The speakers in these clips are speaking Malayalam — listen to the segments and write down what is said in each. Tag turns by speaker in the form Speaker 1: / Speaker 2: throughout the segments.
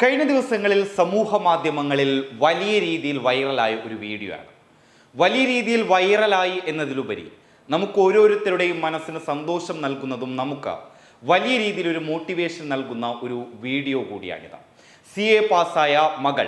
Speaker 1: കഴിഞ്ഞ ദിവസങ്ങളിൽ സമൂഹ മാധ്യമങ്ങളിൽ വലിയ രീതിയിൽ വൈറലായ ഒരു വീഡിയോ ആണ്. വലിയ രീതിയിൽ വൈറലായി എന്നതിലുപരി നമുക്ക് ഓരോരുത്തരുടെയും മനസ്സിന് സന്തോഷം നൽകുന്നതും നമുക്ക് വലിയ രീതിയിൽ ഒരു മോട്ടിവേഷൻ നൽകുന്ന ഒരു വീഡിയോ കൂടിയാണിത്. സി എ പാസ്സായ മകൾ.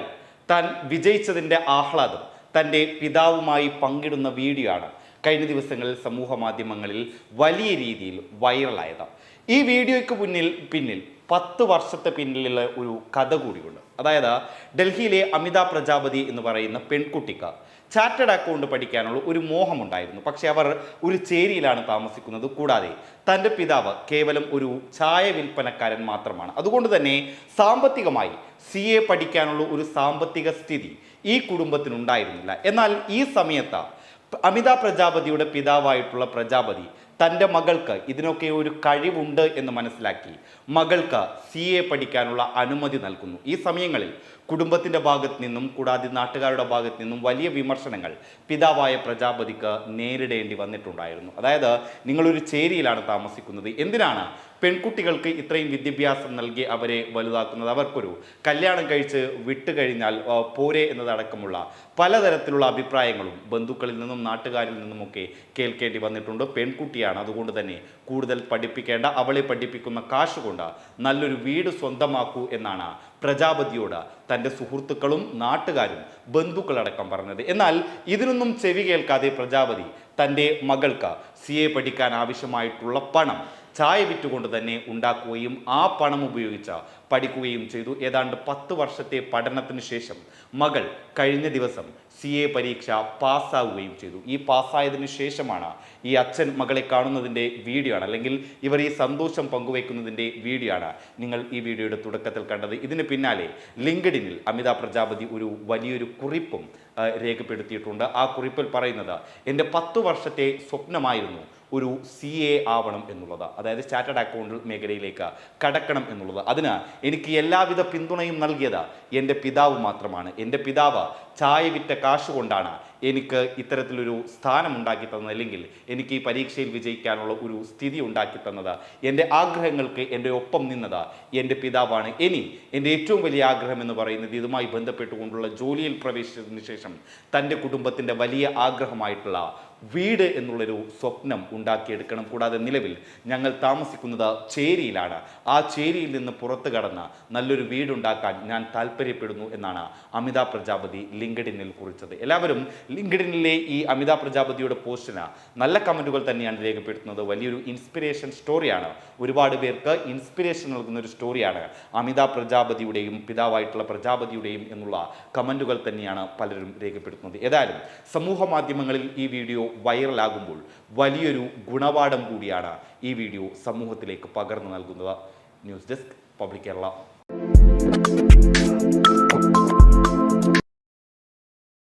Speaker 1: താൻ വിജയിച്ചതിന്റെ ആഹ്ലാദം തന്റെ പിതാവുമായി പങ്കിടുന്ന വീഡിയോ ആണ് കഴിഞ്ഞ ദിവസങ്ങളിൽ സമൂഹ മാധ്യമങ്ങളിൽ വലിയ രീതിയിൽ വൈറലായത്. ഈ വീഡിയോയ്ക്ക് മുന്നിൽ പിന്നിൽ പത്ത് വർഷത്തെ പിന്നിലുള്ള ഒരു കഥ കൂടിയുണ്ട്. അതായത് ഡൽഹിയിലെ അമിത പ്രജാപതി എന്ന് പറയുന്ന പെൺകുട്ടിക്ക് ചാർട്ടേഡ് അക്കൗണ്ട് പഠിക്കാനുള്ള ഒരു മോഹമുണ്ടായിരുന്നു. പക്ഷേ അവർ ഒരു ചേരിയിലാണ് താമസിക്കുന്നത്. കൂടാതെ തന്റെ പിതാവ് കേവലം ഒരു ചായ വിൽപ്പനക്കാരൻ മാത്രമാണ്. അതുകൊണ്ട് തന്നെ സാമ്പത്തികമായി സി എ പഠിക്കാനുള്ള ഒരു സാമ്പത്തിക സ്ഥിതി ഈ കുടുംബത്തിനുണ്ടായിരുന്നില്ല. എന്നാൽ ഈ സമയത്ത് അമിത പ്രജാപതിയുടെ പിതാവായിട്ടുള്ള പ്രജാപതി തന്റെ മകൾക്ക് ഇതിനൊക്കെ ഒരു കഴിവുണ്ട് എന്ന് മനസ്സിലാക്കി മകൾക്ക് സി എ പഠിക്കാനുള്ള അനുമതി നൽകുന്നു. ഈ സമയങ്ങളിൽ കുടുംബത്തിന്റെ ഭാഗത്ത് നിന്നും കൂടാതെ നാട്ടുകാരുടെ ഭാഗത്ത് നിന്നും വലിയ വിമർശനങ്ങൾ പിതാവായ പ്രജാപതിക്ക് നേരിടേണ്ടി വന്നിട്ടുണ്ടായിരുന്നു. അതായത് നിങ്ങളൊരു ചേരിയിലാണ് താമസിക്കുന്നത്. എന്തിനാണ് പെൺകുട്ടികൾക്ക് ഇത്രയും വിദ്യാഭ്യാസം നൽകി അവരെ വലുതാക്കുന്നത്? അവർക്കൊരു കല്യാണം കഴിച്ച് വിട്ടു കഴിഞ്ഞാൽ പോരെ എന്നതടക്കമുള്ള പലതരത്തിലുള്ള അഭിപ്രായങ്ങളും ബന്ധുക്കളിൽ നിന്നും നാട്ടുകാരിൽ നിന്നുമൊക്കെ കേൾക്കേണ്ടി വന്നിട്ടുണ്ട്. പെൺകുട്ടിയാണ്. അതുകൊണ്ട് തന്നെ കൂടുതൽ പഠിപ്പിക്കേണ്ട അവളെ പഠിപ്പിക്കുന്ന കാശുകൊണ്ട് നല്ലൊരു വീട് സ്വന്തമാക്കൂ എന്നാണ് പ്രജാപതിയോട് തന്റെ സുഹൃത്തുക്കളും നാട്ടുകാരും ബന്ധുക്കളടക്കം പറഞ്ഞത്. എന്നാൽ ഇതിനൊന്നും ചെവി കേൾക്കാതെ പ്രജാപതി തന്റെ മകൾക്ക് സി എ പഠിക്കാൻ ആവശ്യമായിട്ടുള്ള പണം ചായ വിറ്റുകൊണ്ട് തന്നെ ഉണ്ടാക്കുകയും ആ പണം ഉപയോഗിച്ച പഠിക്കുകയും ചെയ്തു. ഏതാണ്ട് പത്ത് വർഷത്തെ പഠനത്തിന് ശേഷം മകൾ കഴിഞ്ഞ ദിവസം സി എ പരീക്ഷ പാസ്സാവുകയും ചെയ്തു. ഈ പാസ്സായതിനു ശേഷമാണ് ഈ അച്ഛൻ മകളെ കാണുന്നതിന്റെ വീഡിയോ ആണ്. അല്ലെങ്കിൽ ഇവർ ഈ സന്തോഷം പങ്കുവയ്ക്കുന്നതിന്റെ വീഡിയോ ആണ് നിങ്ങൾ ഈ വീഡിയോയുടെ തുടക്കത്തിൽ കണ്ടത്. ഇതിന് പിന്നാലെ ലിങ്ക്ഡിനിൽ അമിത പ്രജാപതി ഒരു വലിയൊരു കുറിപ്പും രേഖപ്പെടുത്തിയിട്ടുണ്ട്. ആ കുറിപ്പിൽ പറയുന്നത് എന്റെ പത്തു വർഷത്തെ സ്വപ്നമായിരുന്നു ഒരു സി എ ആവണം എന്നുള്ളത് അതായത് സ്റ്റാറ്റഡ് അക്കൗണ്ട് മേഖലയിലേക്ക് കടക്കണം എന്നുള്ളത്. അതിന് എനിക്ക് എല്ലാവിധ പിന്തുണയും നൽകിയത് എന്റെ പിതാവ് മാത്രമാണ്. എന്റെ പിതാവ് ചായ വിറ്റ കാശ് കൊണ്ടാണ് എനിക്ക് ഇത്തരത്തിലൊരു സ്ഥാനം ഉണ്ടാക്കി തന്നത് അല്ലെങ്കിൽ എനിക്ക് ഈ പരീക്ഷയിൽ വിജയിക്കാനുള്ള ഒരു സ്ഥിതി ഉണ്ടാക്കി തന്നത്. എന്റെ ആഗ്രഹങ്ങൾക്ക് എന്റെ ഒപ്പം നിന്നത് എന്റെ പിതാവാണ്. ഇനി എന്റെ ഏറ്റവും വലിയ ആഗ്രഹം എന്ന് പറയുന്നത് ഇതുമായി ബന്ധപ്പെട്ടുകൊണ്ടുള്ള ജോലിയിൽ പ്രവേശിച്ചതിന് ശേഷം തന്റെ കുടുംബത്തിന്റെ വലിയ ആഗ്രഹമായിട്ടുള്ള വീട് എന്നുള്ളൊരു സ്വപ്നം ഉണ്ടാക്കിയെടുക്കണം. കൂടാതെ നിലവിൽ ഞങ്ങൾ താമസിക്കുന്നത് ചേരിയിലാണ്. ആ ചേരിയിൽ നിന്ന് പുറത്തു കടന്ന് നല്ലൊരു വീടുണ്ടാക്കാൻ ഞാൻ താല്പര്യപ്പെടുന്നു എന്നാണ് അമിതാ പ്രജാപതി ലിങ്കഡിനിൽ കുറിച്ചത്. എല്ലാവരും ലിങ്കഡിനിലെ ഈ അമിതാ പ്രജാപതിയുടെ പോസ്റ്റിന് നല്ല കമന്റുകൾ തന്നെയാണ് രേഖപ്പെടുത്തുന്നത്. വലിയൊരു ഇൻസ്പിറേഷൻ സ്റ്റോറിയാണ്. ഒരുപാട് പേർക്ക് ഇൻസ്പിറേഷൻ നൽകുന്ന ഒരു സ്റ്റോറിയാണ് അമിതാ പ്രജാപതിയുടെയും പിതാവായിട്ടുള്ള പ്രജാപതിയുടെയും എന്നുള്ള കമന്റുകൾ തന്നെയാണ് പലരും രേഖപ്പെടുത്തുന്നത്. ഏതായാലും സമൂഹ മാധ്യമങ്ങളിൽ ഈ വീഡിയോ വൈറലാകുമ്പോൾ വലിയൊരു ഗുണപാഠം കൂടിയാണ് ഈ വീഡിയോ സമൂഹത്തിലേക്ക് പകർന്നു നൽകുന്നത്. News desk public Kerala.